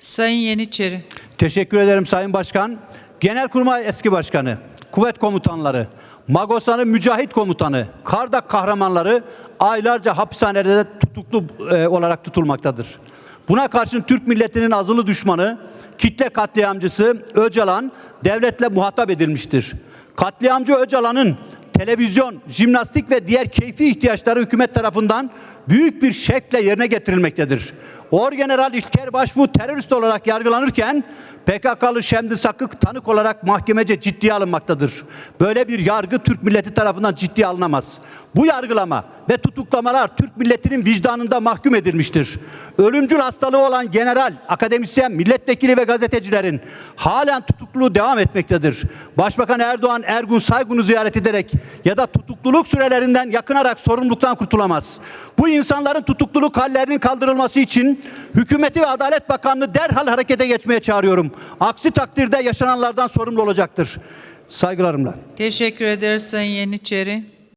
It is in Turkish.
Sayın Yeniçeri. Teşekkür ederim Sayın Başkan. Genelkurmay eski başkanı, kuvvet komutanları, Magosa'nın mücahit komutanı, Kardak kahramanları aylarca hapishanede tutuklu e, olarak tutulmaktadır. Buna karşın Türk milletinin azılı düşmanı, kitle katliamcısı Öcalan devletle muhatap edilmiştir. Katliamcı Öcalan'ın televizyon, jimnastik ve diğer keyfi ihtiyaçları hükümet tarafından büyük bir şekle yerine getirilmektedir. Orgeneral İlker Başbuğ terörist olarak yargılanırken PKK'lı Şemdi Sakık tanık olarak mahkemece ciddiye alınmaktadır. Böyle bir yargı Türk milleti tarafından ciddiye alınamaz. Bu yargılama ve tutuklamalar Türk milletinin vicdanında mahkum edilmiştir. Ölümcül hastalığı olan general, akademisyen, milletvekili ve gazetecilerin halen tutukluluğu devam etmektedir. Başbakan Erdoğan Ergun Saygun'u ziyaret ederek ya da tutukluluk sürelerinden yakınarak sorumluluktan kurtulamaz. Bu insanların tutukluluk hallerinin kaldırılması için hükümeti ve Adalet Bakanlığı derhal harekete geçmeye çağırıyorum. Aksi takdirde yaşananlardan sorumlu olacaktır. Saygılarımla. Teşekkür ederiz Sayın Yeniçeri.